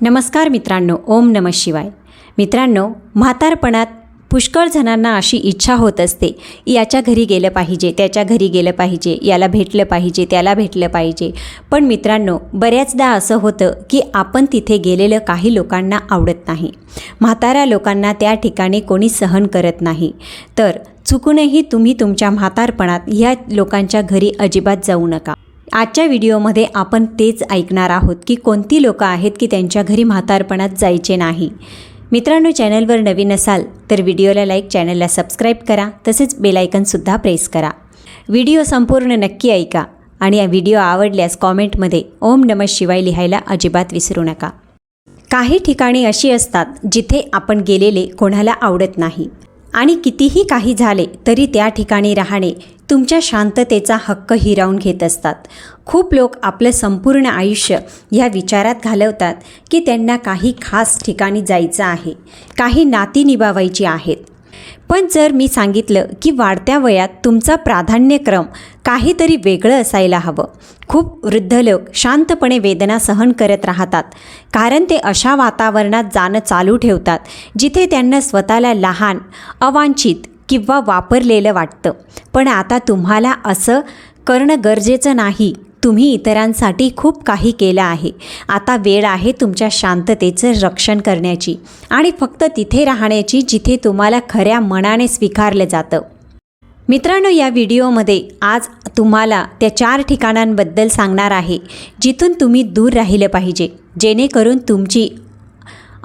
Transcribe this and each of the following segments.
नमस्कार मित्रांनो ओम नम शिवाय. मित्रांनो म्हातारपणात पुष्कळ जणांना अशी इच्छा होत असते याच्या घरी गेलं पाहिजे त्याच्या घरी गेलं पाहिजे याला भेटलं पाहिजे त्याला भेटलं पाहिजे. पण मित्रांनो बऱ्याचदा असं होतं की आपण तिथे गेलेलं काही लोकांना आवडत नाही. म्हाताऱ्या लोकांना त्या ठिकाणी कोणी सहन करत नाही. तर चुकूनही तुम्ही तुमच्या म्हातारपणात ह्या लोकांच्या घरी अजिबात जाऊ नका. आजच्या व्हिडिओमध्ये आपण तेच ऐकणार आहोत की कोणती लोकं आहेत की त्यांच्या घरी म्हातारपणात जायचे नाही. मित्रांनो चॅनलवर नवीन असाल तर व्हिडिओला लाईक चॅनलला सबस्क्राईब करा तसेच बेलायकनसुद्धा प्रेस करा. व्हिडिओ संपूर्ण नक्की ऐका आणि या व्हिडिओ आवडल्यास कॉमेंटमध्ये ओम नमः शिवाय लिहायला अजिबात विसरू नका. काही ठिकाणी अशी असतात जिथे आपण गेलेले कोणाला आवडत नाही. आणि कितीही काही झाले तरी त्या ठिकाणी राहणे तुमच्या शांततेचा हक्क हिरावून घेत असतात. खूप लोक आपलं संपूर्ण आयुष्य ह्या विचारात घालवतात की त्यांना काही खास ठिकाणी जायचं आहे काही नाती निभावायची आहेत. पण जर मी सांगितलं की वाढत्या वयात तुमचा प्राधान्यक्रम काहीतरी वेगळं असायला हवं. खूप वृद्ध लोक शांतपणे वेदना सहन करत राहतात कारण ते अशा वातावरणात जाणं चालू ठेवतात जिथे त्यांना स्वतःला लहान अवांछित किंवा वापरलेलं वाटतं. पण आता तुम्हाला असं करणं गरजेचं नाही. तुम्ही इतरांसाठी खूप काही केलं आहे. आता वेळ आहे तुमच्या शांततेचं रक्षण करण्याची. आणि फक्त तिथे राहण्याची जिथे तुम्हाला खऱ्या मनाने स्वीकारलं जातं. मित्रांनो या व्हिडिओमध्ये आज तुम्हाला त्या चार ठिकाणांबद्दल सांगणार आहे जिथून तुम्ही दूर राहिलं पाहिजे. जेणेकरून तुमची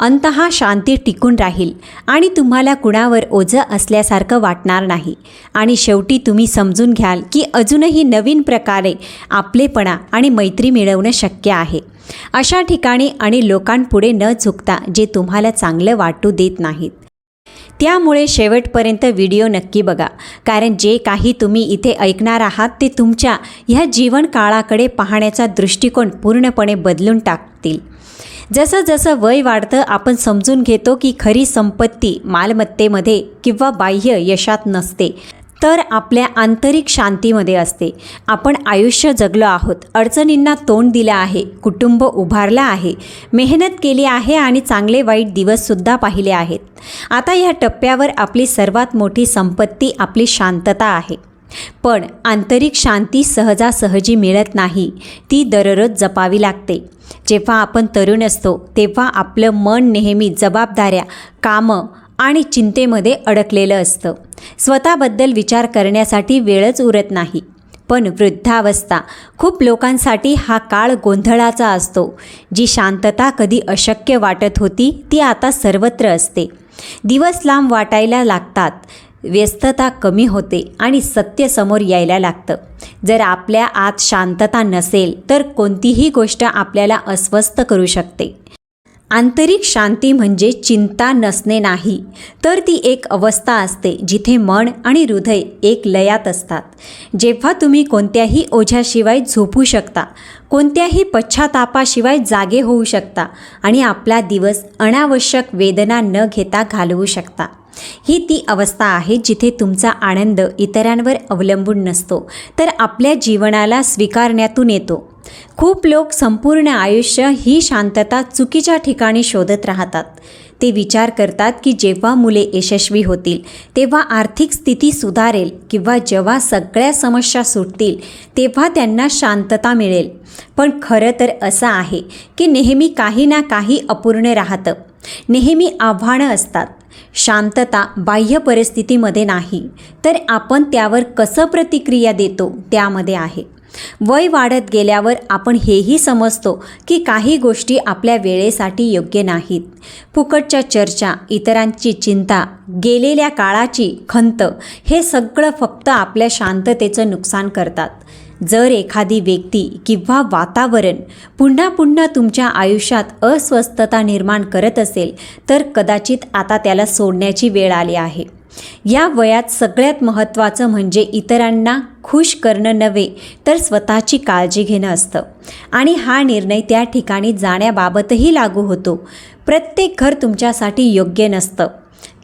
अंतहा शांती टिकून राहील आणि तुम्हाला कुणावर ओझं असल्यासारखं वाटणार नाही. आणि शेवटी तुम्ही समजून घ्याल की अजूनही नवीन प्रकारे आपलेपणा आणि मैत्री मिळवणं शक्य आहे. अशा ठिकाणी आणि लोकांपुढे न झुकता जे तुम्हाला चांगलं वाटू देत नाहीत. त्यामुळे शेवटपर्यंत व्हिडिओ नक्की बघा. कारण जे काही तुम्ही इथे ऐकणार आहात ते तुमच्या ह्या जीवनकाळाकडे पाहण्याचा दृष्टिकोन पूर्णपणे बदलून टाकतील. जसं जसं वय वाढतं आपण समजून घेतो की खरी संपत्ती मालमत्तेमध्ये किंवा बाह्य यशात नसते. तर आपल्या आंतरिक शांतीमध्ये असते. आपण आयुष्य जगलो आहोत. अडचणींना तोंड दिलं आहे. कुटुंब उभारलं आहे. मेहनत केली आहे आणि चांगले वाईट दिवससुद्धा पाहिले आहेत. आता या टप्प्यावर आपली सर्वात मोठी संपत्ती आपली शांतता आहे. पण आंतरिक शांती सहजासहजी मिळत नाही. ती दररोज जपावी लागते. जेव्हा आपण तरुण असतो तेव्हा आपलं मन नेहमी जबाबदाऱ्या कामं आणि चिंतेमध्ये अडकलेलं असतं. स्वतःबद्दल विचार करण्यासाठी वेळच उरत नाही. पण वृद्धावस्था खूप लोकांसाठी हा काळ गोंधळाचा असतो. जी शांतता कधी अशक्य वाटत होती ती आता सर्वत्र असते. दिवस लांब वाटायला लागतात. व्यस्तता कमी होते आणि सत्य समोर यायला लागतं. जर आपल्या आत शांतता नसेल तर कोणतीही गोष्ट आपल्याला अस्वस्थ करू शकते. आंतरिक शांती म्हणजे चिंता नसणे नाही तर ती एक अवस्था असते जिथे मन आणि हृदय एक लयात असतात. जेव्हा तुम्ही कोणत्याही ओझ्याशिवाय झोपू शकता कोणत्याही पश्चातापाशिवाय जागे होऊ शकता आणि आपला दिवस अनावश्यक वेदना न घेता घालवू शकता. ही ती अवस्था आहे जिथे तुमचा आनंद इतरांवर अवलंबून नसतो तर आपल्या जीवनाला स्वीकारण्यातून येतो. खूप लोक संपूर्ण आयुष्य ही शांतता चुकीच्या ठिकाणी शोधत राहतात. ते विचार करतात की जेव्हा मुले यशस्वी होतील तेव्हा आर्थिक स्थिती सुधारेल किंवा जेव्हा सगळ्या समस्या सुटतील तेव्हा त्यांना शांतता मिळेल. पण खरं तर असं आहे की नेहमी काही ना काही अपूर्ण राहतं. नेहमी आव्हानं असतात. शांतता बाह्य परिस्थितीमध्ये नाही तर आपण त्यावर कसं प्रतिक्रिया देतो त्यामध्ये आहे. वय वाढत गेल्यावर आपण हेही समजतो की काही गोष्टी आपल्या वेळेसाठी योग्य नाहीत. फुकटच्या चर्चा इतरांची चिंता गेलेल्या काळाची खंत हे सगळं फक्त आपल्या शांततेचं नुकसान करतात. जर एखादी व्यक्ती किंवा वातावरण पुन्हा पुन्हा तुमच्या आयुष्यात अस्वस्थता निर्माण करत असेल तर कदाचित आता त्याला सोडण्याची वेळ आली आहे. या वयात सगळ्यात महत्त्वाचं म्हणजे इतरांना खुश करणं नव्हे तर स्वतःची काळजी घेणं असतं. आणि हा निर्णय त्या ठिकाणी जाण्याबाबतही लागू होतो. प्रत्येक घर तुमच्यासाठी योग्य नसतं.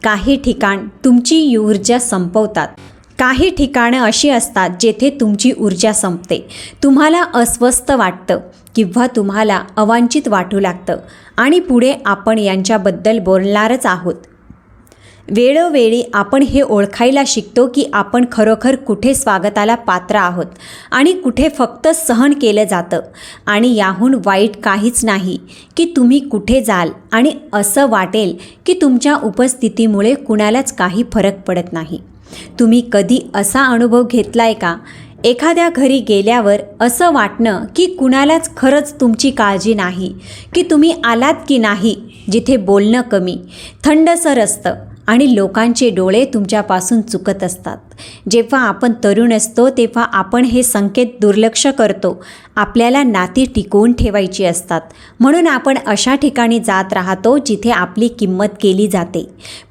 काही ठिकाण तुमची ऊर्जा संपवतात. काही ठिकाणं अशी असतात जेथे तुमची ऊर्जा संपते. तुम्हाला अस्वस्थ वाटतं किंवा तुम्हाला अवांछित वाटू लागतं. आणि पुढे आपण यांच्याबद्दल बोलणारच आहोत. वेळोवेळी आपण हे ओळखायला शिकतो की आपण खरोखर कुठे स्वागताला पात्र आहोत आणि कुठे फक्त सहन केलं जातं. आणि याहून वाईट काहीच नाही की तुम्ही कुठे जाल आणि असं वाटेल की तुमच्या उपस्थितीमुळे कुणालाच काही फरक पडत नाही. तुम्ही कधी असा अनुभव घेतलाय का? एखाद्या घरी गेल्यावर असं वाटणं की कुणालाच खरंच तुमची काळजी नाही की तुम्ही आलात की नाही जिथे बोलणं कमी थंडसर असतं. आणि लोकांचे डोळे तुमच्यापासून चुकत असतात. जेव्हा आपण तरुण असतो तेव्हा आपण हे संकेत दुर्लक्ष करतो. आपल्याला नाती टिकवून ठेवायची असतात. म्हणून आपण अशा ठिकाणी जात राहतो जिथे आपली किंमत केली जाते.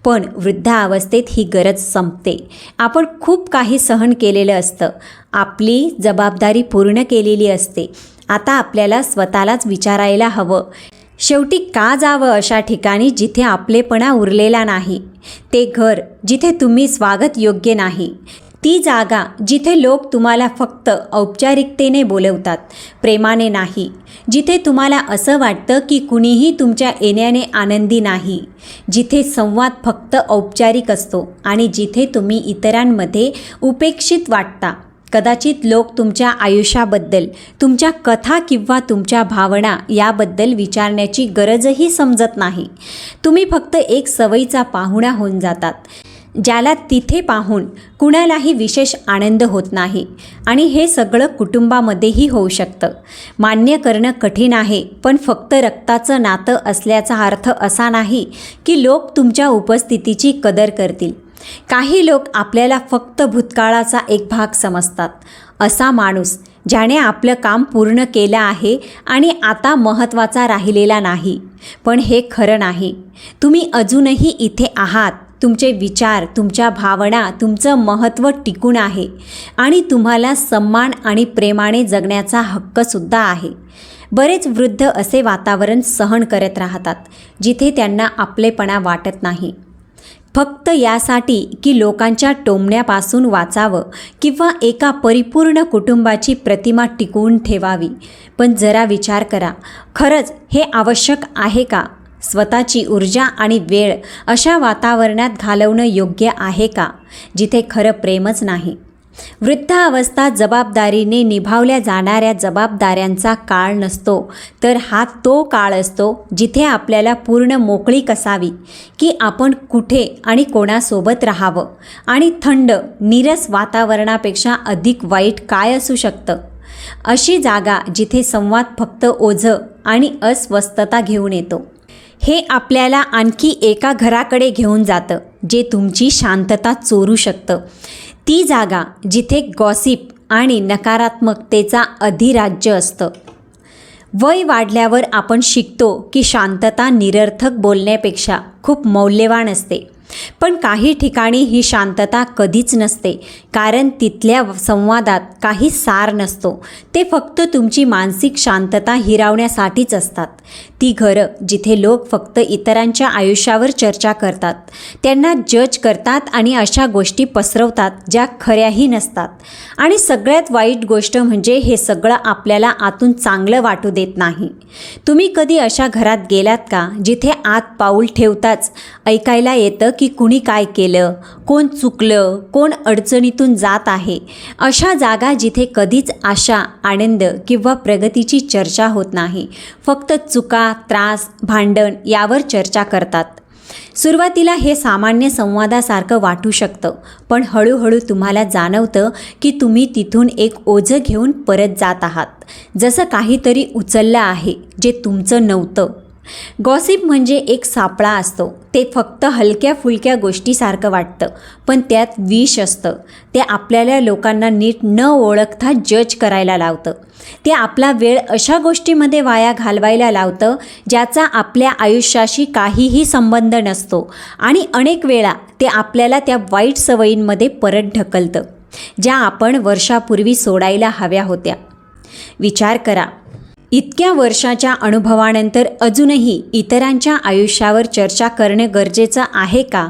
पण वृद्धावस्थेत ही गरज संपते. आपण खूप काही सहन केलेलं असतं. आपली जबाबदारी पूर्ण केलेली असते. आता आपल्याला स्वतःलाच विचारायला हवं. शेवटी का जावं अशा ठिकाणी जिथे आपलेपणा उरलेला नाही? ते घर जिथे तुम्ही स्वागत योग्य नाही. ती जागा जिथे लोक तुम्हाला फक्त औपचारिकतेने बोलवतात प्रेमाने नाही. जिथे तुम्हाला असं वाटतं की कुणीही तुमच्या येण्याने आनंदी नाही. जिथे संवाद फक्त औपचारिक असतो आणि जिथे तुम्ही इतरांमध्ये उपेक्षित वाटता. कदाचित लोक तुमच्या आयुष्याबद्दल तुमच्या कथा किंवा तुमच्या भावना याबद्दल विचारण्याची गरजही समजत नाही. तुम्ही फक्त एक सवयीचा पाहुणा होऊन जातात ज्याला तिथे पाहून कुणालाही विशेष आनंद होत नाही आणि हे सगळं कुटुंबामध्येही होऊ शकतं. मान्य करणं कठीण आहे पण फक्त रक्ताचं नातं असल्याचा अर्थ असा नाही की लोक तुमच्या उपस्थितीची कदर करतील. काही लोक आपल्याला फक्त भूतकाळाचा एक भाग समजतात. असा माणूस ज्याने आपलं काम पूर्ण केलं आहे आणि आता महत्त्वाचा राहिलेला नाही. पण हे खरं नाही. तुम्ही अजूनही इथे आहात. तुमचे विचार तुमच्या भावना तुमचं महत्त्व टिकून आहे. आणि तुम्हाला सन्मान आणि प्रेमाने जगण्याचा हक्कसुद्धा आहे. बरेच वृद्ध असे वातावरण सहन करत राहतात जिथे त्यांना आपलेपणा वाटत नाही. फक्त यासाठी की लोकांच्या टोमण्यापासून वाचावं किंवा एका परिपूर्ण कुटुंबाची प्रतिमा टिकवून ठेवावी. पण जरा विचार करा खरंच हे आवश्यक आहे का? स्वतःची ऊर्जा आणि वेळ अशा वातावरणात घालवणं योग्य आहे का? जिथे खरं प्रेमच नाही. वृद्धावस्था जबाबदारीने निभावल्या जाणाऱ्या जबाबदाऱ्यांचा काळ नसतो. तर हा तो काळ असतो जिथे आपल्याला पूर्ण मोकळी असावी की आपण कुठे आणि कोणासोबत राहावं आणि थंड नीरस वातावरणापेक्षा अधिक वाईट काय असू शकतं? अशी जागा जिथे संवाद फक्त ओझं आणि अस्वस्थता घेऊन येतो. हे आपल्याला आणखी एका घराकडे घेऊन जातं जे तुमची शांतता चोरू शकतं. ती जागा जिथे गॉसिप आणि नकारात्मकतेचा अधिराज्य असतं. वय वाढल्यावर आपण शिकतो की शांतता निरर्थक बोलण्यापेक्षा खूप मौल्यवान असते. पण काही ठिकाणी ही शांतता कधीच नसते कारण तिथल्या संवादात काही सार नसतो. ते फक्त तुमची मानसिक शांतता हिरावण्यासाठीच असतात. ती घरं जिथे लोक फक्त इतरांच्या आयुष्यावर चर्चा करतात त्यांना जज करतात आणि अशा गोष्टी पसरवतात ज्या खऱ्याही नसतात. आणि सगळ्यात वाईट गोष्ट म्हणजे हे सगळं आपल्याला आतून चांगलं वाटू देत नाही. तुम्ही कधी अशा घरात गेलात का जिथे आत पाऊल ठेवताच ऐकायला येतं की कुणी काय केलं कोण चुकलं कोण अडचणीतून जात आहे अशा जागा जिथे कधीच आशा आनंद किंवा प्रगतीची चर्चा होत नाही. फक्त चुका त्रास भांडण यावर चर्चा करतात. सुरुवातीला हे सामान्य संवादासारखं वाटू शकतं पण हळूहळू तुम्हाला जाणवतं की तुम्ही तिथून एक ओझं घेऊन परत जात आहात. जसं काहीतरी उचललं आहे जे तुमचं नव्हतं. गॉसिप म्हणजे एक सापळा असतो. ते फक्त हलक्या फुलक्या गोष्टीसारखं वाटतं पण त्यात विष असतं. ते आपल्याला लोकांना नीट न ओळखता जज करायला लावतं. ते आपला वेळ अशा गोष्टीमध्ये वाया घालवायला लावतं ज्याचा आपल्या आयुष्याशी काहीही संबंध नसतो. आणि अनेक वेळा ते आपल्याला त्या वाईट सवयींमध्ये परत ढकलतं ज्या आपण वर्षापूर्वी सोडायला हव्या होत्या. विचार करा इतक्या वर्षाच्या अनुभवानंतर अजूनही इतरांच्या आयुष्यावर चर्चा करणे गरजेचं आहे का?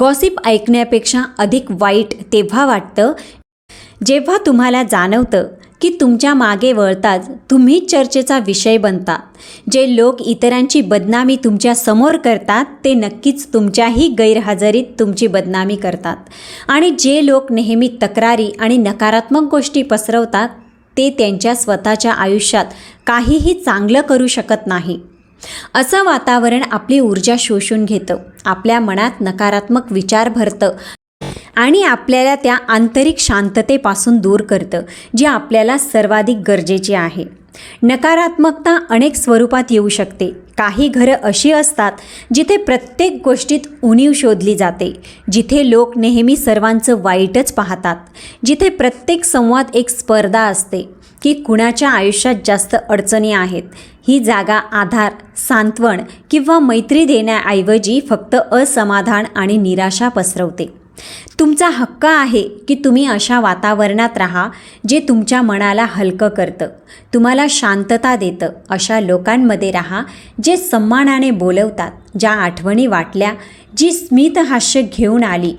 गॉसिप ऐकण्यापेक्षा अधिक वाईट तेव्हा वाटतं? जेव्हा तुम्हाला जाणवतं की तुमच्या मागे वळताच तुम्हीच चर्चेचा विषय बनता जे लोक इतरांची बदनामी तुमच्यासमोर करतात ते नक्कीच तुमच्याही गैरहजेरीत तुमची बदनामी करतात. आणि जे लोक नेहमी तक्रारी आणि नकारात्मक गोष्टी पसरवतात ते त्यांच्या स्वतःच्या आयुष्यात काहीही चांगलं करू शकत नाही. असं वातावरण आपली ऊर्जा शोषून घेतं आपल्या मनात नकारात्मक विचार भरतं आणि आपल्याला त्या आंतरिक शांततेपासून दूर करतं जी आपल्याला सर्वाधिक गरजेची आहे. नकारात्मकता अनेक स्वरूपात येऊ शकते. काही घरं अशी असतात जिथे प्रत्येक गोष्टीत उणीव शोधली जाते जिथे लोक नेहमी सर्वांचं वाईटच पाहतात जिथे प्रत्येक संवाद एक स्पर्धा असते. की कुणाच्या आयुष्यात जास्त अडचणी आहेत. ही जागा आधार सांत्वन किंवा मैत्री देण्याऐवजी फक्त असमाधान आणि निराशा पसरवते. तुमचा हक्क आहे की तुम्ही अशा वातावरणात राहा जे तुमच्या मनाला हलकं करतं. तुम्हाला शांतता देतं. अशा लोकांमध्ये राहा जे सन्मानाने बोलवतात ज्या आठवणी वाटल्या जी स्मितहास्य घेऊन आली.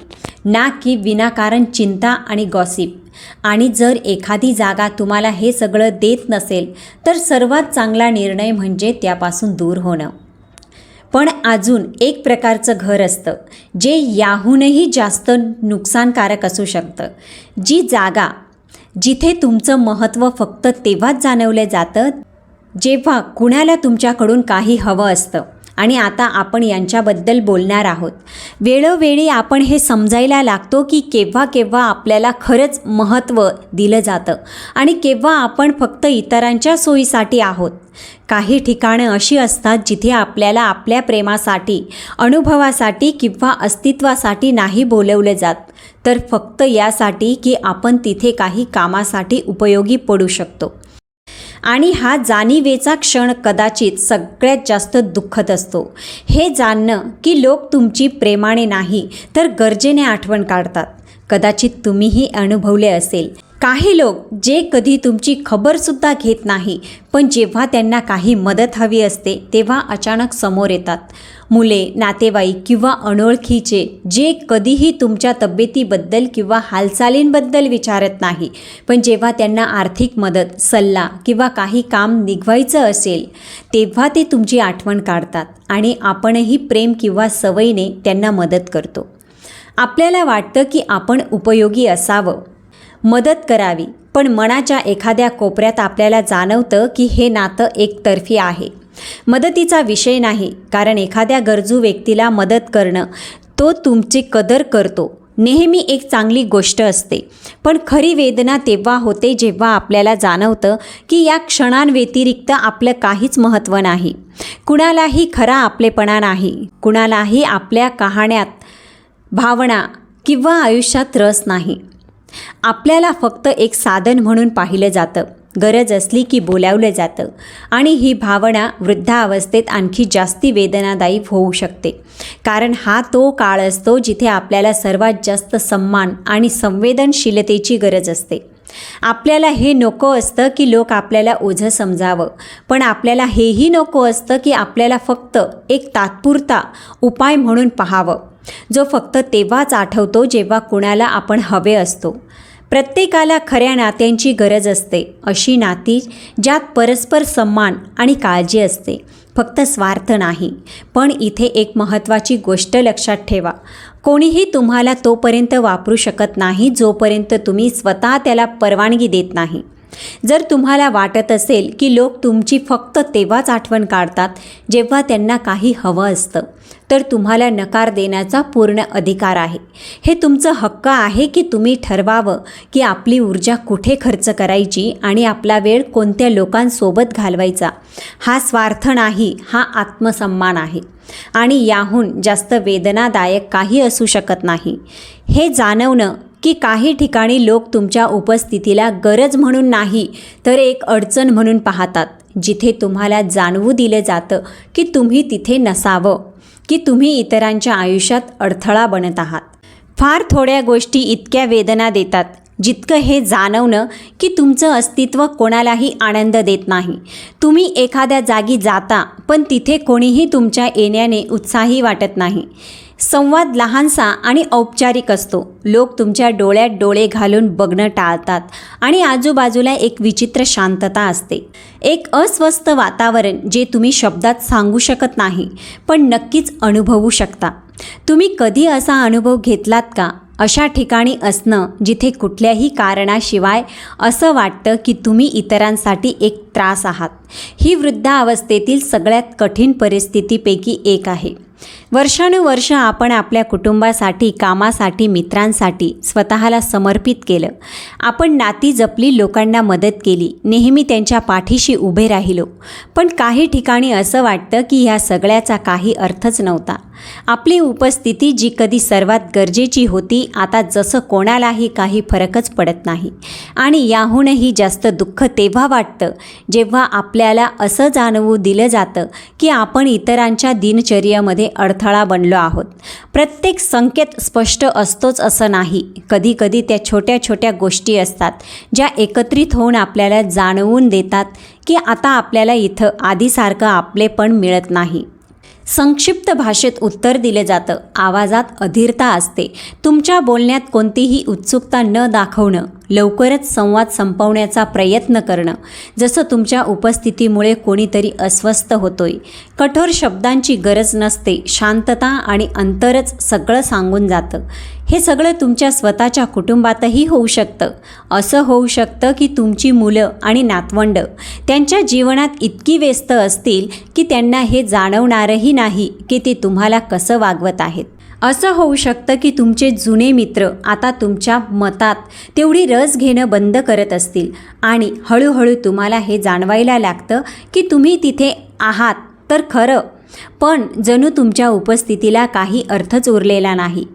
ना की विनाकारण चिंता आणि गॉसिप. आणि जर एखादी जागा तुम्हाला हे सगळं देत नसेल तर सर्वात चांगला निर्णय म्हणजे त्यापासून दूर होणं. पण अजून एक प्रकारचं घर असतं जे याहूनही जास्त नुकसानकारक असू शकतं. जी जागा जिथे तुमचं महत्त्व फक्त तेव्हाच जाणवलं जातं जेव्हा कुणाला तुमच्याकडून काही हवं असतं. आणि आता आपण यांच्याबद्दल बोलणार आहोत. वेळोवेळी आपण हे समजायला लागतो की केव्हा केव्हा आपल्याला खरंच महत्त्व दिलं जातं आणि केव्हा आपण फक्त इतरांच्या सोयीसाठी आहोत. काही ठिकाणं अशी असतात जिथे आपल्याला आपल्या प्रेमासाठी अनुभवासाठी किंवा अस्तित्वासाठी नाही बोलवलं जात. तर फक्त यासाठी की आपण तिथे काही कामासाठी उपयोगी पडू शकतो. आणि हा जाणीवेचा क्षण कदाचित सगळ्यात जास्त दुःखद असतो. हे जाणणं की लोक तुमची प्रेमाने नाही तर गरजेने आठवण काढतात. कदाचित तुम्हीही अनुभवले असेल. काही लोक जे कधी तुमची खबरसुद्धा घेत नाही पण जेव्हा त्यांना काही मदत हवी असते तेव्हा अचानक समोर येतात. मुले नातेवाईक किंवा अनोळखीचे जे कधीही तुमच्या तब्येतीबद्दल किंवा हालचालींबद्दल विचारत नाही पण जेव्हा त्यांना आर्थिक मदत सल्ला किंवा काही काम निघवायचं असेल तेव्हा ते तुमची आठवण काढतात आणि आपणही प्रेम किंवा सवयीने त्यांना मदत करतो. आपल्याला वाटतं की आपण उपयोगी असावं मदत करावी. पण मनाच्या एखाद्या कोपऱ्यात आपल्याला जाणवतं की हे नातं एकतर्फी आहे. मदतीचा विषय नाही कारण एखाद्या गरजू व्यक्तीला मदत करणं तो तुमची कदर करतो. नेहमी एक चांगली गोष्ट असते. पण खरी वेदना तेव्हा होते जेव्हा आपल्याला जाणवतं की या क्षणांव्यतिरिक्त आपलं काहीच महत्त्व नाही. कुणालाही खरा आपलेपणा नाही. कुणालाही आपल्या कहाण्यात भावना किंवा आयुष्यात रस नाही. आपल्याला फक्त एक साधन म्हणून पाहिलं जातं. गरज असली की बोलावलं जातं. आणि ही भावना वृद्धावस्थेत आणखी जास्ती वेदनादायी होऊ शकते. कारण हा तो काळ असतो जिथे आपल्याला सर्वात जास्त सन्मान आणि संवेदनशीलतेची गरज असते. आपल्याला हे नको असतं की लोक आपल्याला ओझं समजावं. पण आपल्याला हेही नको असतं की आपल्याला फक्त एक तात्पुरता उपाय म्हणून पाहावं. जो फक्त तेव्हाच आठवतो जेव्हा कुणाला आपण हवे असतो. प्रत्येकाला खऱ्या नात्यांची गरज असते. अशी नाती ज्यात परस्पर सन्मान आणि काळजी असते. फक्त स्वार्थ नाही. पण इथे एक महत्त्वाची गोष्ट लक्षात ठेवा. कोणीही तुम्हाला तोपर्यंत वापरू शकत नाही जोपर्यंत तुम्ही स्वतः त्याला परवानगी देत नाही. जर तुम्हाला वाटत असेल की लोक तुमची फक्त तेव्हाच आठवण काढतात जेव्हा त्यांना काही हवं असतं. तर तुम्हाला नकार देण्याचा पूर्ण अधिकार आहे. हे तुमचं हक्क आहे की तुम्ही ठरवावं की आपली ऊर्जा कुठे खर्च करायची आणि आपला वेळ कोणत्या लोकांसोबत घालवायचा. हा स्वार्थ नाही हा आत्मसन्मान आहे. आणि याहून जास्त वेदनादायक काही असू शकत नाही. हे जाणवणं की काही ठिकाणी लोक तुमच्या उपस्थितीला गरज म्हणून नाही तर एक अडचण म्हणून पाहतात. जिथे तुम्हाला जाणवू दिलं जातं की तुम्ही तिथे नसावं की तुम्ही इतरांच्या आयुष्यात अडथळा बनत आहात. फार थोड्या गोष्टी इतक्या वेदना देतात जितकं हे जाणवणं की तुमचं अस्तित्व कोणालाही आनंद देत नाही. तुम्ही एखाद्या जागी जाता पण तिथे कोणीही तुमच्या येण्याने उत्साही वाटत नाही. संवाद लहानसा आणि औपचारिक असतो. लोक तुमच्या डोळ्यात डोळे घालून बघणं टाळतात आणि आजूबाजूला एक विचित्र शांतता असते. एक अस्वस्थ वातावरण जे तुम्ही शब्दात सांगू शकत नाही पण नक्कीच अनुभवू शकता. तुम्ही कधी असा अनुभव घेतलात का? अशा ठिकाणी असणं जिथे कुठल्याही कारणाशिवाय असं वाटतं की तुम्ही इतरांसाठी एक त्रास आहात. ही वृद्धावस्थेतील सगळ्यात कठीण परिस्थितीपैकी एक आहे. वर्षानुवर्ष आपण आपल्या कुटुंबासाठी कामासाठी मित्रांसाठी स्वतःला समर्पित केलं. आपण नाती जपली लोकांना मदत केली. नेहमी त्यांच्या पाठीशी उभे राहिलो. पण काही ठिकाणी असं वाटतं की ह्या सगळ्याचा काही अर्थच नव्हता. आपली उपस्थिती जी कधी सर्वात गरजेची होती आता जसं कोणालाही काही फरकच पडत नाही. आणि याहूनही जास्त दुःख तेव्हा वाटतं जेव्हा आपल्याला असं जाणवू दिलं जातं की आपण इतरांच्या दिनचर्येमध्ये अडथळा बनलो आहोत. प्रत्येक संकेत स्पष्ट असतोच असं नाही. कधीकधी त्या छोट्या छोट्या गोष्टी असतात ज्या एकत्रित होऊन आपल्याला जाणवून देतात की आता आपल्याला इथं आधीसारखं आपलेपण मिळत नाही. संक्षिप्त भाषेत उत्तर दिले जातं. आवाजात अधीरता असते. तुमच्या बोलण्यात कोणतीही उत्सुकता न दाखवणं लवकरच संवाद संपवण्याचा प्रयत्न करणं. जसं तुमच्या उपस्थितीमुळे कोणीतरी अस्वस्थ होतोय. कठोर शब्दांची गरज नसते. शांतता आणि अंतरच सगळं सांगून जातं. हे सगळं तुमच्या स्वतःच्या कुटुंबातही होऊ शकतं. असं होऊ शकतं की तुमची मुलं आणि नातवंड त्यांच्या जीवनात इतकी व्यस्त असतील की त्यांना हे जाणवणारही नाही की ते तुम्हाला कसं वागवत आहेत. असं होऊ शकतं की तुमचे जुने मित्र आता तुमच्या मतात तेवढी रस घेणं बंद करत असतील. आणि हळूहळू तुम्हाला हे जाणवायला लागतं की तुम्ही तिथे आहात तर खरं. पण जणू तुमच्या उपस्थितीला काही अर्थच उरलेला नाही.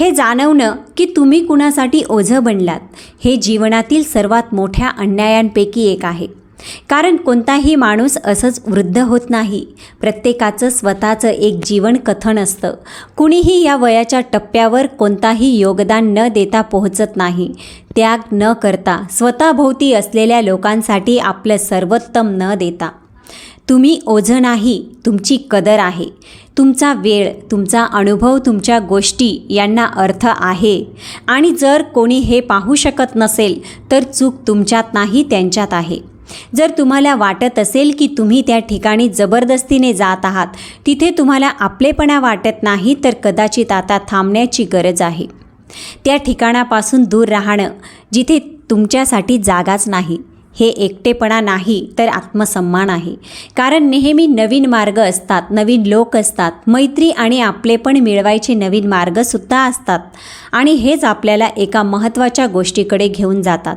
हे जाणवणं की तुम्ही कुणासाठी ओझं बनलात हे जीवनातील सर्वात मोठ्या अन्यायांपैकी एक आहे. कारण कोणताही माणूस असंच वृद्ध होत नाही. प्रत्येकाचं स्वतःचं एक जीवन कथन असतं. कुणीही या वयाच्या टप्प्यावर कोणताही योगदान न देता पोहोचत नाही. त्याग न करता स्वतःभोवती असलेल्या लोकांसाठी आपलं सर्वोत्तम न देता. तुम्ही ओझं नाही तुमची कदर आहे. तुमचा वेळ तुमचा अनुभव तुमच्या गोष्टी यांना अर्थ आहे. आणि जर कोणी हे पाहू शकत नसेल तर चूक तुमच्यात नाही त्यांच्यात आहे. जर तुम्हाला वाटत असेल की तुम्ही त्या ठिकाणी जबरदस्तीने जात आहात तिथे तुम्हाला आपलेपणा वाटत नाही तर कदाचित आता थांबण्याची गरज आहे. त्या ठिकाणापासून दूर राहणं जिथे तुमच्यासाठी जागाच नाही हे एकटेपणा नाही तर आत्मसन्मान आहे. कारण नेहमी नवीन मार्ग असतात नवीन लोक असतात मैत्री आणि आपलेपण मिळवायचे नवीन मार्गसुद्धा असतात. आणि हेच आपल्याला एका महत्त्वाच्या गोष्टीकडे घेऊन जातात.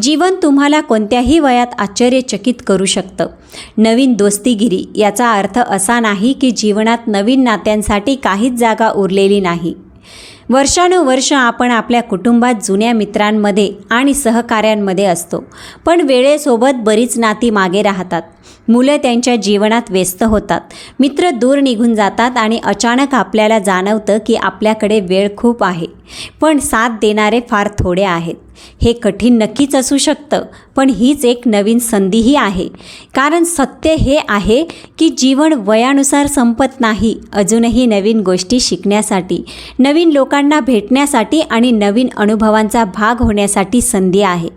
जीवन तुम्हाला कोणत्याही वयात आश्चर्यचकित करू शकतं. नवीन दोस्तीगिरी याचा अर्थ असा नाही की जीवनात नवीन नात्यांसाठी काहीच जागा उरलेली नाही. वर्षानुवर्ष आपण आपल्या कुटुंबात जुन्या मित्रांमध्ये आणि सहकाऱ्यांमध्ये असतो पण वेळेसोबत बरीच नाती मागे राहतात. मुलं त्यांच्या जीवनात व्यस्त होतात. मित्र दूर निघून जातात आणि अचानक आपल्याला जाणवतं की आपल्याकडे वेळ खूप आहे. पण साथ देणारे फार थोडे आहेत. हे कठीण नक्कीच असू शकतं पण हीच एक नवीन संधीही आहे. कारण सत्य हे आहे की जीवन वयानुसार संपत नाही अजूनही नवीन गोष्टी शिकण्यासाठी नवीन लोकांना भेटण्यासाठी आणि नवीन अनुभवांचा भाग होण्यासाठी संधी आहे.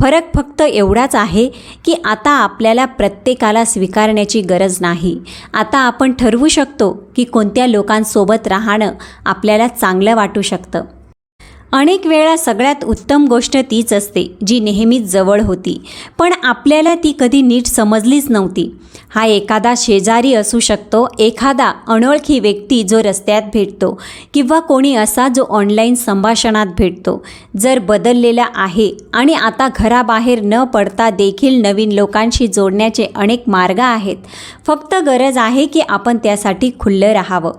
फरक फक्त एवढाच आहे की आता आपल्याला प्रत्येक प्रत्येकाला स्वीकारण्याची गरज नाही. आता आपण ठरवू शकतो की कोणत्या लोकांसोबत राहणं आपल्याला चांगलं वाटू शकतं. अनेक वेळा सगळ्यात उत्तम गोष्ट तीच असते जी नेहमीच जवळ होती. पण आपल्याला ती कधी नीट समजलीच नव्हती. हा एखादा शेजारी असू शकतो एखादा अनोळखी व्यक्ती जो रस्त्यात भेटतो किंवा कोणी असा जो ऑनलाईन संभाषणात भेटतो. जर बदललेला आहे आणि आता घराबाहेर न पडता देखील नवीन लोकांशी जोडण्याचे अनेक मार्ग आहेत. फक्त गरज आहे की आपण त्यासाठी खुल्लं राहावं.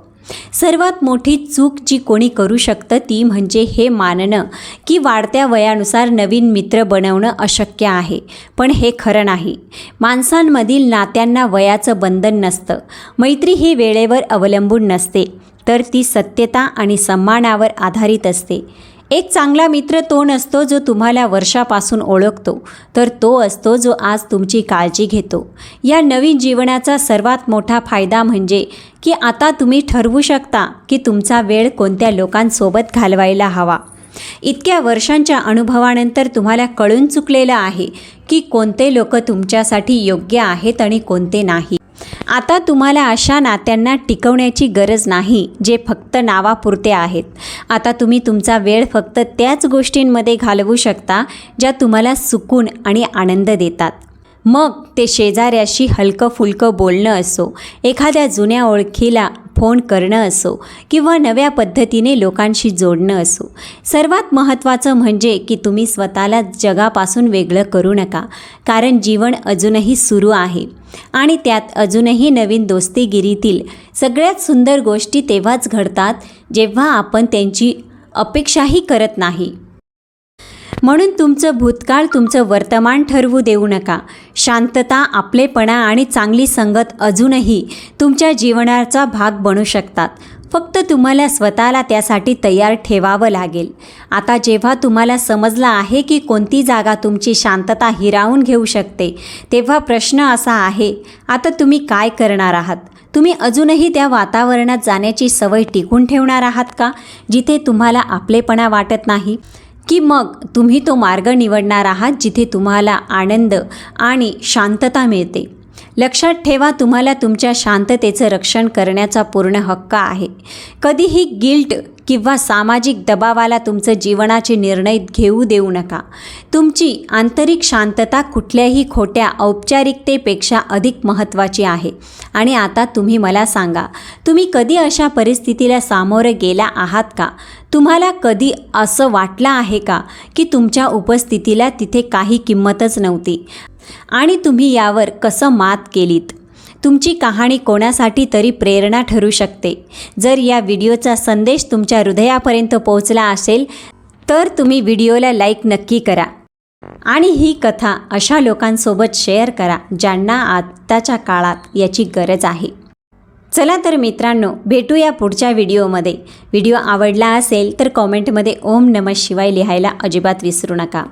सर्वात मोठी चूक जी कोणी करू शकतं ती म्हणजे हे मानणं की वाढत्या वयानुसार नवीन मित्र बनवणं अशक्य आहे. पण हे खरं नाही. माणसांमधील नात्यांना वयाचं बंधन नसतं. मैत्री ही वेळेवर अवलंबून नसते तर ती सत्यता आणि सन्मानावर आधारित असते. एक चांगला मित्र तो नसतो जो तुम्हाला वर्षापासून ओळखतो तर तो असतो जो आज तुमची काळजी घेतो. या नवीन जीवनाचा सर्वात मोठा फायदा म्हणजे की आता तुम्ही ठरवू शकता की तुमचा वेळ कोणत्या लोकांसोबत घालवायला हवा. इतक्या वर्षांच्या अनुभवानंतर तुम्हाला कळून चुकलेलं आहे की कोणते लोक तुमच्यासाठी योग्य आहेत आणि कोणते नाही. आता तुम्हाला अशा नात्यांना टिकवण्याची गरज नाही जे फक्त नावापुरते आहेत. आता तुम्ही तुमचा वेळ फक्त त्याच गोष्टींमध्ये घालवू शकता ज्या तुम्हाला सुकून आणि आनंद देतात. मग ते शेजाऱ्याशी हलकं फुलकं बोलणं असो एखाद्या जुन्या ओळखीला फोन करणं असो किंवा नव्या पद्धतीने लोकांशी जोडणं असो. सर्वात महत्त्वाचं म्हणजे की तुम्ही स्वतःला जगापासून वेगळं करू नका कारण जीवन अजूनही सुरू आहे. आणि त्यात अजूनही नवीन दोस्तीगिरीतील सगळ्यात सुंदर गोष्टी तेव्हाच घडतात जेव्हा आपण त्यांची अपेक्षाही करत नाही. म्हणून तुमचं भूतकाळ तुमचं वर्तमान ठरवू देऊ नका. शांतता आपलेपणा आणि चांगली संगत अजूनही तुमच्या जीवनाचा भाग बनू शकतात. फक्त तुम्हाला स्वतःला त्यासाठी तयार ठेवावं लागेल. आता जेव्हा तुम्हाला समजलं आहे की कोणती जागा तुमची शांतता हिरावून घेऊ शकते तेव्हा प्रश्न असा आहे आता तुम्ही काय करणार आहात? तुम्ही अजूनही त्या वातावरणात जाण्याची सवय टिकून ठेवणार आहात का जिथे तुम्हाला आपलेपणा वाटत नाही? की मग तुम्ही तो मार्ग निवडणार आहात जिथे तुम्हाला आनंद आणि शांतता मिळते. लक्षात ठेवा तुम्हाला तुमच्या शांततेचं रक्षण करण्याचा पूर्ण हक्क आहे. कधीही गिल्ट किंवा सामाजिक दबावाला तुमचं जीवनाचे निर्णय घेऊ देऊ नका. तुमची आंतरिक शांतता कुठल्याही खोट्या औपचारिकतेपेक्षा अधिक महत्त्वाची आहे. आणि आता तुम्ही मला सांगा तुम्ही कधी अशा परिस्थितीला सामोरं गेला आहात का? तुम्हाला कधी असं वाटलं आहे का की तुमच्या उपस्थितीला तिथे काही किंमतच नव्हती? आणि तुम्ही यावर कसं मात केलीत? तुमची कहाणी कोणासाठी तरी प्रेरणा ठरू शकते. जर या व्हिडिओचा संदेश तुमच्या हृदयापर्यंत पोहोचला असेल तर तुम्ही व्हिडिओला लाईक नक्की करा. आणि ही कथा अशा लोकांसोबत शेअर करा ज्यांना आत्ताच्या काळात याची गरज आहे. चला तर मित्रांनो भेटूया पुढच्या व्हिडिओमध्ये. व्हिडिओ आवडला असेल तर कॉमेंटमध्ये ओम नमः शिवाय लिहायला अजिबात विसरू नका.